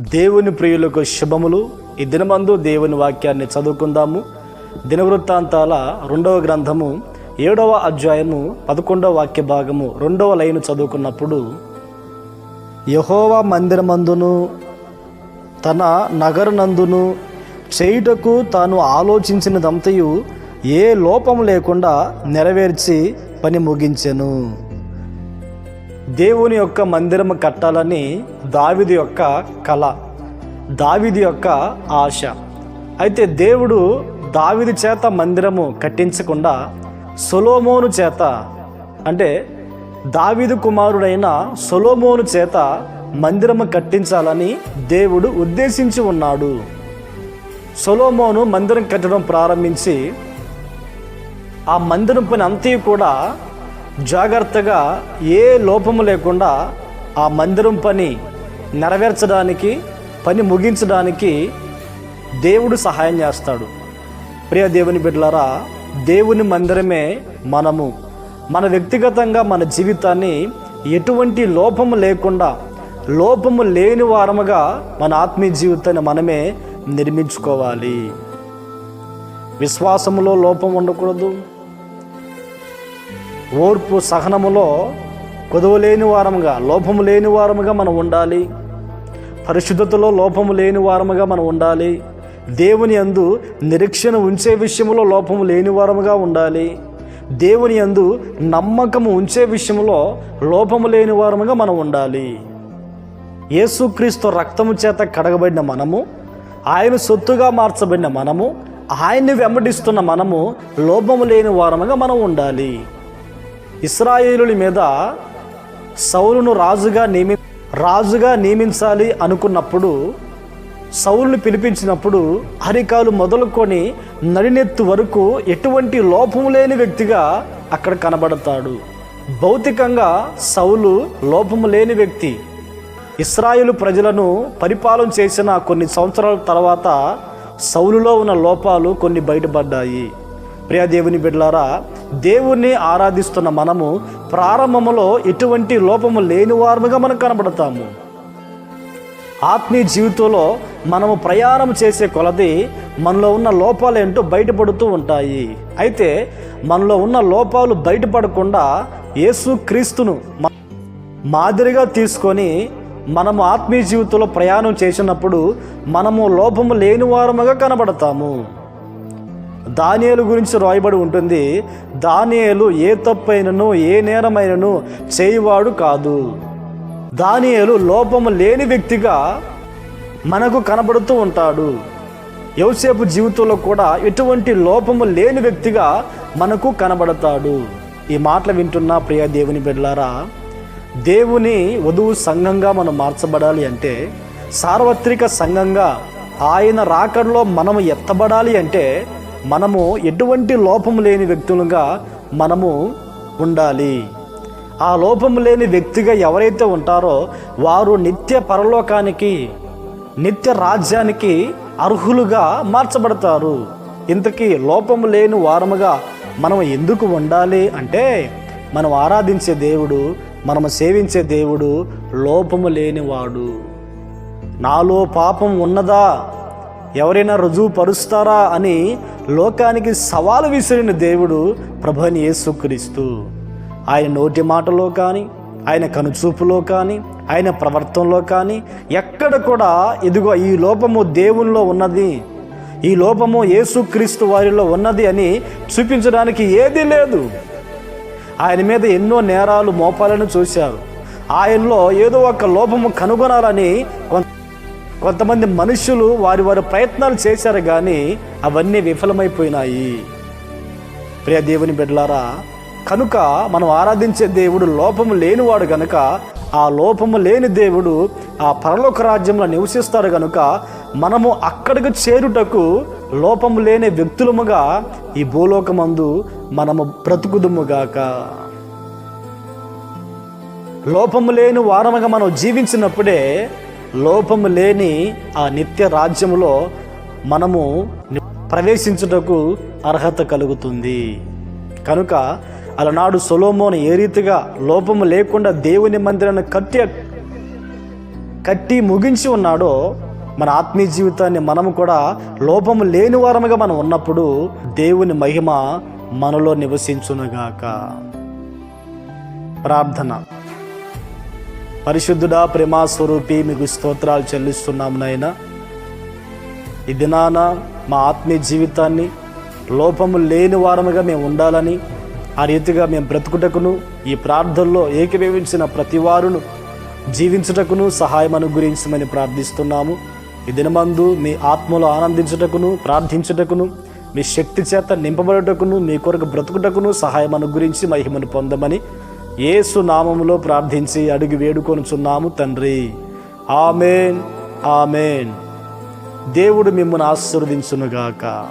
దేవుని ప్రియులకు శుభములు. ఈ దినమందు దేవుని వాక్యాన్ని చదువుకుందాము. దినవృత్తాంతాల రెండవ గ్రంథము ఏడవ అధ్యాయము పదకొండవ వాక్య భాగము రెండవ లైను చదువుకున్నప్పుడు యహోవా మందిరమందును తన నగరనందును చేయుటకు తాను ఆలోచించినదంతయు ఏ లోపం లేకుండా నెరవేర్చి పని ముగించెను. దేవుని యొక్క మందిరం కట్టాలని దావిది యొక్క కళ దావిది యొక్క ఆశ. అయితే దేవుడు దావిది చేత మందిరము కట్టించకుండా సొలోమోను చేత అంటే దావిదు కుమారుడైన సొలోమోను చేత మందిరము కట్టించాలని దేవుడు ఉద్దేశించి ఉన్నాడు. సొలోమోను మందిరం కట్టడం ప్రారంభించి ఆ మందిరం పని అంతయు కూడా జాగ్రత్తగా ఏ లోపము లేకుండా ఆ మందిరం పని నెరవేర్చడానికి పని ముగించడానికి దేవుడు సహాయం చేస్తాడు. ప్రియ దేవుని బిడ్డలారా దేవుని మందిరమే మనము. మన వ్యక్తిగతంగా మన జీవితాన్ని ఎటువంటి లోపము లేకుండా లోపము లేని వారముగా మన ఆత్మీయ జీవితాన్ని మనమే నిర్మించుకోవాలి. విశ్వాసములో లోపం ఉండకూడదు. ఓర్పు సహనములో కొదవలేని వారముగా లోపము లేని వారముగా మనం ఉండాలి. పరిశుద్ధతలో లోపము లేని వారముగా మనం ఉండాలి. దేవుని అందు నిరీక్షణ ఉంచే విషయంలో లోపము లేని వారముగా ఉండాలి. దేవుని అందు నమ్మకము ఉంచే విషయంలో లోపము లేని వారముగా మనం ఉండాలి. యేసుక్రీస్తు రక్తము చేత కడగబడిన మనము ఆయన సొత్తుగా మార్చబడిన మనము ఆయన్ని వెంబడిస్తున్న మనము లోపము లేని వారముగా మనం ఉండాలి. ఇస్రాయేలుల మీద సౌలును రాజుగా నియమి రాజుగా నియమించాలి అనుకున్నప్పుడు సౌలును పిలిపించినప్పుడు హరికాలు మొదలుకొని నడినెత్తు వరకు ఎటువంటి లోపము లేని వ్యక్తిగా అక్కడ కనబడతాడు. భౌతికంగా సౌలు లోపము లేని వ్యక్తి. ఇస్రాయేలు ప్రజలను పరిపాలన చేసిన కొన్ని సంవత్సరాల తర్వాత సౌలులో ఉన్న లోపాలు కొన్ని బయటపడ్డాయి. ప్రియా దేవుని బిడ్డలారా దేవుణ్ణి ఆరాధిస్తున్న మనము ప్రారంభములో ఎటువంటి లోపము లేని వారముగా మనం కనబడతాము. ఆత్మీయ జీవితంలో మనము ప్రయాణం చేసే కొలది మనలో ఉన్న లోపాలు ఏంటో బయటపడుతూ ఉంటాయి. అయితే మనలో ఉన్న లోపాలు బయటపడకుండా యేసు క్రీస్తును మాదిరిగా తీసుకొని మనము ఆత్మీయ జీవితంలో ప్రయాణం చేసినప్పుడు మనము లోపము లేని వారముగా కనబడతాము. దానియలు గురించి రాయబడి ఉంటుంది. దానియలు ఏ తప్పైనను ఏ నేరమైనను చేయువాడు కాదు. దానియలు లోపము లేని వ్యక్తిగా మనకు కనబడుతూ ఉంటాడు. యోసేపు జీవితంలో కూడా ఎటువంటి లోపము లేని వ్యక్తిగా మనకు కనబడతాడు. ఈ మాటలు వింటున్న ప్రియ దేవుని బిడ్డలారా దేవుని వధువు సంఘంగా మనం మార్చబడాలి అంటే సార్వత్రిక సంఘంగా ఆయన రాకడలో మనం ఎత్తబడాలి అంటే మనము ఎటువంటి లోపము లేని వ్యక్తులుగా మనము ఉండాలి. ఆ లోపము లేని వ్యక్తిగా ఎవరైతే ఉంటారో వారు నిత్య పరలోకానికి నిత్య రాజ్యానికి అర్హులుగా మార్చబడతారు. ఇంతకీ లోపము లేని వారముగా మనం ఎందుకు ఉండాలి అంటే మనం ఆరాధించే దేవుడు మనము సేవించే దేవుడు లోపము లేనివాడు. నాలో పాపం ఉన్నదా? ఎవరైనా రుజువు పరుస్తారా అని లోకానికి సవాలు విసిరిన దేవుడు ప్రభుని యేసుక్రీస్తు. ఆయన నోటి మాటలో కానీ ఆయన కనుచూపులో కానీ ఆయన ప్రవర్తనలో కానీ ఎక్కడ కూడా ఇదిగో ఈ లోపము దేవునిలో ఉన్నది. ఈ లోపము యేసుక్రీస్తు వారిలో ఉన్నది అని చూపించడానికి ఏదీ లేదు. ఆయన మీద ఎన్నో నేరాలు మోపాలను చూశారు. ఆయనలో ఏదో ఒక లోపము కనుగొనాలని కొంత కొంతమంది మనుషులు వారి వారి ప్రయత్నాలు చేశారు కానీ అవన్నీ విఫలమైపోయినాయి. ప్రియ దేవుని బిడ్డలారా కనుక మనం ఆరాధించే దేవుడు లోపము లేనివాడు కనుక ఆ లోపము లేని దేవుడు ఆ పరలోక రాజ్యంలో నివసిస్తాడు కనుక మనము అక్కడికి చేరుటకు లోపము లేని వ్యక్తులముగా ఈ భూలోకమందు మనము బ్రతుకుదుముగాక. లోపము లేని వారముగా మనం జీవించినప్పుడే లోపము లేని ఆ నిత్య రాజ్యములో మనము ప్రవేశించుటకు అర్హత కలుగుతుంది. కనుక అలనాడు సొలోమోను ఏ రీతిగా లోపము లేకుండా దేవుని మందిరాన్ని కట్టి కట్టి ముగించి ఉన్నాడో మన ఆత్మీయ జీవితాన్ని మనము కూడా లోపము లేని వారముగా మనం ఉన్నప్పుడు దేవుని మహిమ మనలో నివసించునుగాక. ప్రార్థన. పరిశుద్ధుడా ప్రేమా స్వరూపి మీకు స్తోత్రాలు చెల్లిస్తున్నాము నాయన. ఈ దినాన మా ఆత్మీయ జీవితాన్ని లోపము లేని వారముగా మేము ఉండాలని ఆ రీతిగా మేము బ్రతుకుటకును ఈ ప్రార్థనలో ఏకీభవించిన ప్రతి వారును జీవించుటకును సహాయం అనుగ్రహించమని ప్రార్థిస్తున్నాము. ఈ దినమందు మీ ఆత్మలో ఆనందించుటకును ప్రార్థించుటకును మీ శక్తి చేత నింపబడుటకును మీ కొరకు బ్రతుకుటకును సహాయం అనుగ్రహించి మహిమను పొందమని ఏసు నామములో ప్రార్థించి అడిగి వేడుకొనుచున్నాము తండ్రి. Amen amen. దేవుడు మిమ్మల్ని ఆశీర్వదించునుగాక.